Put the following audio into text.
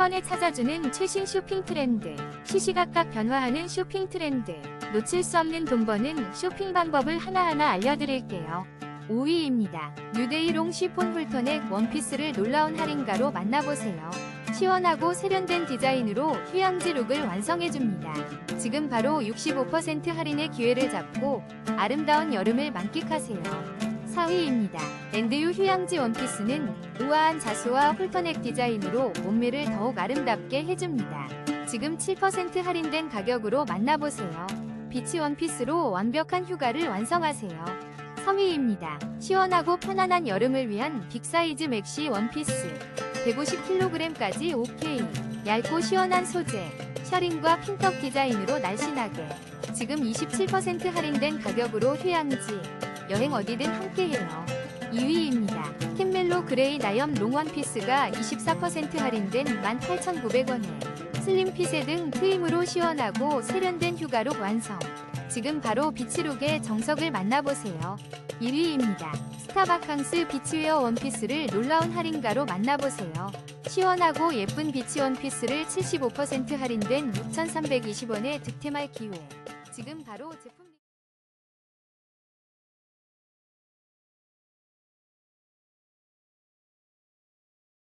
번에 찾아주는 최신 쇼핑 트렌드. 시시각각 변화하는 쇼핑 트렌드. 놓칠 수 없는 돈 버는 쇼핑 방법을 하나하나 알려드릴게요. 5위입니다. 뉴데이롱 쉬폰 홀터넥 원피스를 놀라운 할인가로 만나보세요. 시원하고 세련된 디자인으로 휴양지 룩을 완성해줍니다. 지금 바로 65% 할인의 기회를 잡고 아름다운 여름을 만끽하세요. 4위입니다. 랜드유 휴양지 원피스는 우아한 자수와 홀터넥 디자인으로 몸매를 더욱 아름답게 해줍니다. 지금 7% 할인된 가격으로 만나보세요. 비치 원피스로 완벽한 휴가를 완성하세요. 3위입니다. 시원하고 편안한 여름을 위한 빅사이즈 맥시 원피스. 150kg까지 OK. 얇고 시원한 소재. 셔링과 핀턱 디자인으로 날씬하게. 지금 27% 할인된 가격으로 휴양지, 여행 어디든 함께해요. 2위입니다. 캔멜로 그레이 나염 롱원피스가 24% 할인된 18,900원에 슬림 핏에 등 트임으로 시원하고 세련된 휴가로 완성. 지금 바로 비치룩의 정석을 만나보세요. 1위입니다. 스타바캉스 비치웨어 원피스를 놀라운 할인가로 만나보세요. 시원하고 예쁜 비치 원피스를 75% 할인된 6,320원에 득템할 기회. 지금 바로 제품